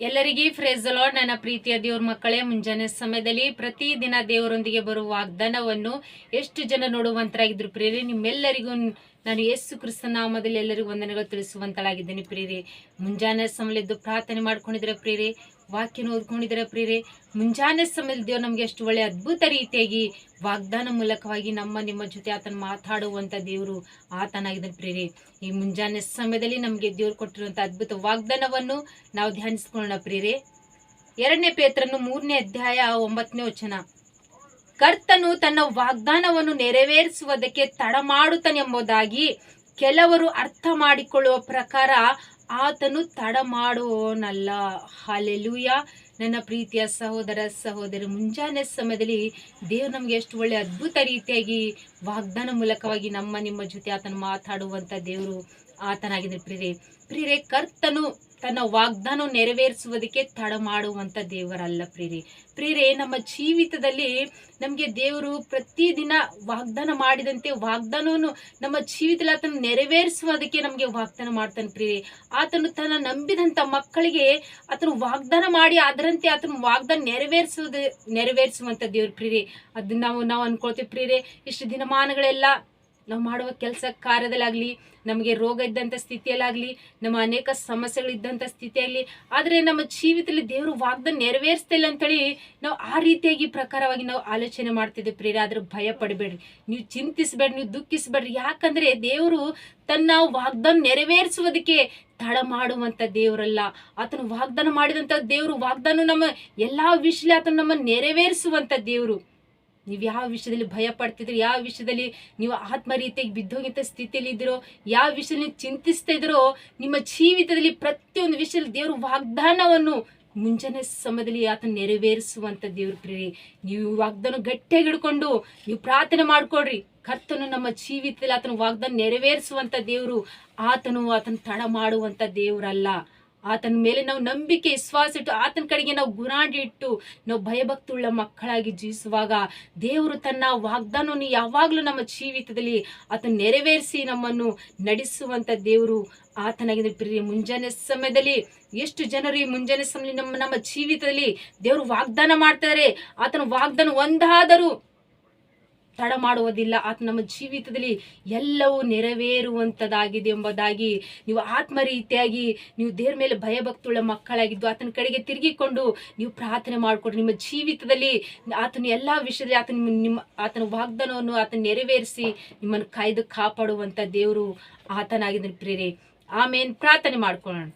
ಎಲ್ಲರಿಗೂ ಫ್ರೇಸ್ ನನ್ನ ಪ್ರೀತಿಯ ದೇವ್ರ ಮಕ್ಕಳೇ, ಮುಂಜಾನೆ ಸಮಯದಲ್ಲಿ ಪ್ರತಿದಿನ ದೇವರೊಂದಿಗೆ ಬರುವ ವಾಗ್ದಾನವನ್ನು ಎಷ್ಟು ಜನ ನೋಡುವಂತರಾಗಿದ್ರು ಪ್ರೇರಿ ನಿಮ್ಮೆಲ್ಲರಿಗೂ ನಾನು ಯೇಸು ಕ್ರಿಸ್ತ ನಾಮದಲ್ಲಿ ಎಲ್ಲರಿಗೂ ವಂದನೆಗಳು ತಿಳಿಸುವಂತಳಾಗಿದ್ದೇನೆ ಪ್ರೇರಿ ಮುಂಜಾನೆ ಸಮಯದ್ದು ಪ್ರಾರ್ಥನೆ ಮಾಡ್ಕೊಂಡಿದ್ರೆ ಪ್ರೇರಿ ವಾಕ್ಯನ ಓದ್ಕೊಂಡಿದ್ದಾರೆ ಪ್ರೇರಿ ಮುಂಜಾನೆ ಸಮಯದ ದೇವ್ರು ನಮಗೆ ಎಷ್ಟು ಒಳ್ಳೆ ಅದ್ಭುತ ರೀತಿಯಾಗಿ ವಾಗ್ದಾನ ಮೂಲಕವಾಗಿ ನಮ್ಮ, ನಿಮ್ಮ ಜೊತೆ ಆತನ ಮಾತಾಡುವಂತ ದೇವರು ಆತನಾಗಿದ್ದಾನೆ ಪ್ರೀರೆ ಈ ಮುಂಜಾನೆ ಸಮಯದಲ್ಲಿ ನಮಗೆ ದೇವ್ರು ಕೊಟ್ಟಿರುವಂತ ಅದ್ಭುತ ವಾಗ್ದಾನವನ್ನು ನಾವು ಧ್ಯಾನಿಸ್ಕೊಳ್ಳೋಣ ಪ್ರೇರೆ ಎರಡನೇ ಪೇತ್ರನು ಮೂರನೇ ಅಧ್ಯಾಯ ಒಂಬತ್ತನೇ ವಚನ. ಕರ್ತನು ತನ್ನ ವಾಗ್ದಾನವನ್ನು ನೆರವೇರಿಸುವುದಕ್ಕೆ ತಡ ಮಾಡುತ್ತಾನೆಂಬುದಾಗಿ ಕೆಲವರು ಅರ್ಥ ಮಾಡಿಕೊಳ್ಳುವ ಪ್ರಕಾರ ಆತನು ತಡ ಮಾಡುವವನಲ್ಲ ಹಾಲೆಲೂಯ. ನನ್ನ ಪ್ರೀತಿಯ ಸಹೋದರ ಸಹೋದರಿ, ಮುಂಜಾನೆ ಸಮಯದಲ್ಲಿ ದೇವರು ನಮ್ಗೆ ಎಷ್ಟು ಒಳ್ಳೆ ಅದ್ಭುತ ರೀತಿಯಾಗಿ ವಾಗ್ದಾನ ಮೂಲಕವಾಗಿ ನಮ್ಮ ನಿಮ್ಮ ಜೊತೆ ಆತನು ಮಾತಾಡುವಂತ ದೇವರು ಆತನಾಗಿದೆ ಪ್ರಿಯರೇ ಪ್ರಿಯರೇ, ಕರ್ತನು ತನ್ನ ವಾಗ್ದಾನ ನೆರವೇರಿಸುವುದಕ್ಕೆ ತಡ ಮಾಡುವಂಥ ದೇವರಲ್ಲ ಪ್ರೀರಿ ಪ್ರೇರೆ ನಮ್ಮ ಜೀವಿತದಲ್ಲಿ ನಮಗೆ ದೇವರು ಪ್ರತಿದಿನ ವಾಗ್ದಾನ ಮಾಡಿದಂತೆ ವಾಗ್ದಾನವನ್ನು ನಮ್ಮ ಜೀವಿತದಲ್ಲಿ ಆತನ ನೆರವೇರಿಸುವುದಕ್ಕೆ ನಮಗೆ ವಾಗ್ದಾನ ಮಾಡ್ತಾನೆ ಪ್ರೀರಿ ಆತನು ತನ್ನ ನಂಬಿದಂತ ಮಕ್ಕಳಿಗೆ ಆತನು ವಾಗ್ದಾನ ಮಾಡಿ ಅದರಂತೆ ಆತನ ವಾಗ್ದಾನ ನೆರವೇರಿಸುವುದು ನೆರವೇರಿಸುವಂತ ದೇವ್ರ ಪ್ರೀರಿ ಅದನ್ನ ನಾವು ನಾವು ಅನ್ಕೊಳ್ತೀವಿ ಪ್ರೀರೆ ಇಷ್ಟು ದಿನಮಾನಗಳೆಲ್ಲ ನಾವು ಮಾಡುವ ಕೆಲಸ ಕಾರ್ಯದಲ್ಲಾಗಲಿ, ನಮಗೆ ರೋಗ ಇದ್ದಂಥ ಸ್ಥಿತಿಯಲ್ಲಾಗಲಿ, ನಮ್ಮ ಅನೇಕ ಸಮಸ್ಯೆಗಳಿದ್ದಂಥ ಸ್ಥಿತಿಯಲ್ಲಿ, ಆದರೆ ನಮ್ಮ ಜೀವಿತದಲ್ಲಿ ದೇವರು ವಾಗ್ದ ನೆರವೇರಿಸ್ತಾ ಇಲ್ಲ ಅಂತೇಳಿ ನಾವು ಆ ರೀತಿಯಾಗಿ ಪ್ರಕಾರವಾಗಿ ನಾವು ಆಲೋಚನೆ ಮಾಡ್ತಿದ್ದೆ ಪ್ರೇರ ಆದ್ರೆ ಭಯ ಪಡಬೇಡ್ರಿ. ನೀವು ಚಿಂತಿಸಬೇಡ್ರಿ, ನೀವು ದುಃಖಿಸಬೇಡ್ರಿ. ಯಾಕಂದರೆ ದೇವರು ತನ್ನ ವಾಗ್ದಾನ ನೆರವೇರಿಸುವುದಕ್ಕೆ ತಡ ಮಾಡುವಂಥ ದೇವರಲ್ಲ. ಆತನು ವಾಗ್ದಾನ ಮಾಡಿದಂಥ ದೇವರು ವಾಗ್ದಾನ ನಮ್ಮ ಎಲ್ಲ ವಿಷಯ ಆತನು ನಮ್ಮ ನೆರವೇರಿಸುವಂಥ ದೇವರು. ನೀವು ಯಾವ ವಿಷಯದಲ್ಲಿ ಭಯ ಪಡ್ತಿದ್ರು, ಯಾವ ವಿಷಯದಲ್ಲಿ ನೀವು ಆತ್ಮ ರೀತಿಯಾಗಿ ಸ್ಥಿತಿಯಲ್ಲಿ ಇದ್ದೀರೋ, ಯಾವ ವಿಷಯದಲ್ಲಿ ನೀವು ಚಿಂತಿಸ್ತಾ ಇದ್ರೋ ನಿಮ್ಮ ಜೀವಿತದಲ್ಲಿ ಪ್ರತಿಯೊಂದು ವಿಷಯದಲ್ಲಿ ದೇವರು ವಾಗ್ದಾನವನ್ನು ಮುಂಜಾನೆ ಸಮಯದಲ್ಲಿ ಆತನ ನೆರವೇರಿಸುವಂತ ದೇವ್ರ ಪ್ರೇರಿ ನೀವು ವಾಗ್ದಾನ ಗಟ್ಟಿಯಾಗಿ ಹಿಡ್ಕೊಂಡು ನೀವು ಪ್ರಾರ್ಥನೆ ಮಾಡ್ಕೊಡ್ರಿ ಕರ್ತನು ನಮ್ಮ ಜೀವಿತದಲ್ಲಿ ಆತನ ವಾಗ್ದಾನ ನೆರವೇರಿಸುವಂತ ದೇವರು, ಆತನು ಆತನ ತಡ ಮಾಡುವಂತ ದೇವರಲ್ಲ. ಆತನ ಮೇಲೆ ನಾವು ನಂಬಿಕೆ, ವಿಶ್ವಾಸ ಇಟ್ಟು ಆತನ ಕಡೆಗೆ ನಾವು ಗುರಾಡಿ ಇಟ್ಟು ನಾವು ಭಯಭಕ್ತಿಯುಳ್ಳ ಮಕ್ಕಳಾಗಿ ಜೀವಿಸುವಾಗ ದೇವರು ತನ್ನ ವಾಗ್ದಾನವನ್ನು ಯಾವಾಗಲೂ ನಮ್ಮ ಜೀವಿತದಲ್ಲಿ ಆತನ ನೆರವೇರಿಸಿ ನಮ್ಮನ್ನು ನಡೆಸುವಂಥ ದೇವರು ಆತನಾಗಿದೆ ಪ್ರಿಯ, ಮುಂಜಾನೆ ಸಮಯದಲ್ಲಿ ಎಷ್ಟು ಜನರು ಈ ಮುಂಜಾನೆ ಸಮಯದಲ್ಲಿ ನಮ್ಮ ನಮ್ಮ ಜೀವಿತದಲ್ಲಿ ದೇವರು ವಾಗ್ದಾನ ಮಾಡ್ತಾರೆ ಆತನ ವಾಗ್ದಾನ ಒಂದಾದರೂ ತಡ ಮಾಡುವುದಿಲ್ಲ. ಆತ ನಮ್ಮ ಜೀವಿತದಲ್ಲಿ ಎಲ್ಲವೂ ನೆರವೇರುವಂಥದ್ದಾಗಿದೆ ಎಂಬುದಾಗಿ ನೀವು ಆತ್ಮ ರೀತಿಯಾಗಿ ನೀವು ದೇವ್ರ ಮೇಲೆ ಭಯಭಕ್ತುಳ್ಳ ಮಕ್ಕಳಾಗಿದ್ದು ಆತನ ಕಡೆಗೆ ತಿರುಗಿಕೊಂಡು ನೀವು ಪ್ರಾರ್ಥನೆ ಮಾಡಿಕೊಡ್ರಿ ನಿಮ್ಮ ಜೀವಿತದಲ್ಲಿ ಆತನ ಎಲ್ಲ ವಿಷಯದಲ್ಲಿ ಆತನ ನಿಮ್ಮ- ಆತನ ವಾಗ್ದಾನವನ್ನು ಆತನ ನೆರವೇರಿಸಿ ನಿಮ್ಮನ್ನು ಕಾಯ್ದು ಕಾಪಾಡುವಂಥ ದೇವರು ಆತನಾಗಿದ್ದಾನೆ ಪ್ರೇರೆ ಆಮೇನ್. ಪ್ರಾರ್ಥನೆ ಮಾಡ್ಕೊಳ್ಳೋಣ.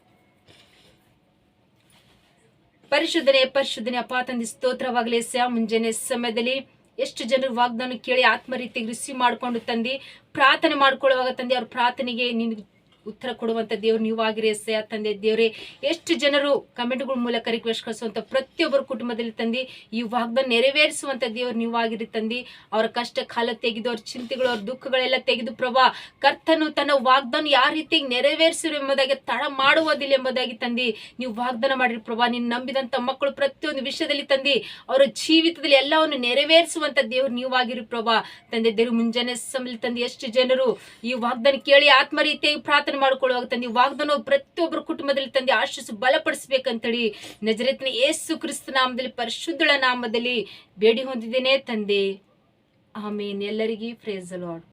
ಪರಿಶುದ್ಧನೆ ಪರಿಶುದ್ಧನೆ ಸ್ತೋತ್ರವಾಗಲೇ ಸ್ತೋತ್ರವಾಗಲಿ. ಸ್ಯ ಮುಂಜಾನೆ ಸಮಯದಲ್ಲಿ ಎಷ್ಟು ಜನರು ವಾಗ್ದಾನ ಕೇಳಿ ಆತ್ಮ ರೀತಿಯಾಗಿ ರಿಸೀವ್ ಮಾಡ್ಕೊಂಡು ತಂದು, ಪ್ರಾರ್ಥನೆ ಮಾಡ್ಕೊಳ್ಳುವಾಗ ತಂದೆ, ಅವ್ರ ಪ್ರಾರ್ಥನೆಗೆ ನಿನ್ಗೆ ಉತ್ತರ ಕೊಡುವಂತ ದೇವ್ರು ನೀವಾಗಿರಿ ಆ ತಂದೆ ದೇವ್ರೆ. ಎಷ್ಟು ಜನರು ಕಮೆಂಟ್ಗಳ ಮೂಲಕ ರಿಕ್ವೆಸ್ಟ್ ಕಳಿಸುವಂತ ಪ್ರತಿಯೊಬ್ಬರ ಕುಟುಂಬದಲ್ಲಿ ತಂದಿ, ಈ ವಾಗ್ದಾನ ನೆರವೇರಿಸುವಂತ ದೇವ್ರು ಆಗಿರಿ ತಂದಿ. ಅವರ ಕಷ್ಟ ಕಾಲ ತೆಗೆದು, ಅವ್ರ ಚಿಂತೆಗಳು, ಅವ್ರ ದುಃಖಗಳೆಲ್ಲ ತೆಗೆದು ಪ್ರಭಾ, ಕರ್ತನು ತನ್ನ ವಾಗ್ದಾನ ಯಾವ ರೀತಿಯಾಗಿ ನೆರವೇರಿಸಿರು ಎಂಬುದಾಗಿ, ತಡ ಮಾಡುವುದಿಲ್ಲ ಎಂಬುದಾಗಿ ತಂದಿ. ನೀವು ವಾಗ್ದಾನ ಮಾಡಿರಿ ಪ್ರಭಾ, ನೀನು ನಂಬಿದಂತ ಮಕ್ಕಳು ಪ್ರತಿಯೊಂದು ವಿಷಯದಲ್ಲಿ ತಂದಿ. ಅವರ ಜೀವಿತದಲ್ಲಿ ಎಲ್ಲವನ್ನು ನೆರವೇರಿಸುವಂತ ದೇವ್ರು ನೀವಾಗಿರಿ ಪ್ರಭಾ. ತಂದೆ ದೇವರು ಮುಂಜಾನೆ ಸಮಯದಲ್ಲಿ ತಂದು, ಎಷ್ಟು ಜನರು ಈ ವಾಗ್ದಾನ ಕೇಳಿ ಆತ್ಮ ರೀತಿಯಾಗಿ ಪ್ರಾರ್ಥನೆ ಮಾಡ್ಕೊಳ್ಳುವಾಗ ತಂದೆ ವಾಗ್ದಾನ ಪ್ರತಿಯೊಬ್ಬರ ಕುಟುಂಬದಲ್ಲಿ ತಂದೆ ಆಶಿಸು ಬಲಪಡಿಸ್ಬೇಕಂತೇಳಿ ನಜರತ್ನ ಏಸು ಕ್ರಿಸ್ತ ನಾಮದಲ್ಲಿ ಪರಿಶುದ್ಧಳ ನಾಮದಲ್ಲಿ ಬೇಡಿ ಹೊಂದಿದ್ದೇನೆ ತಂದೆ. ಆಮೇನ್. ಎಲ್ಲರಿಗೂ ಫ್ರೇಜ್ ಲಾರ್ಡ್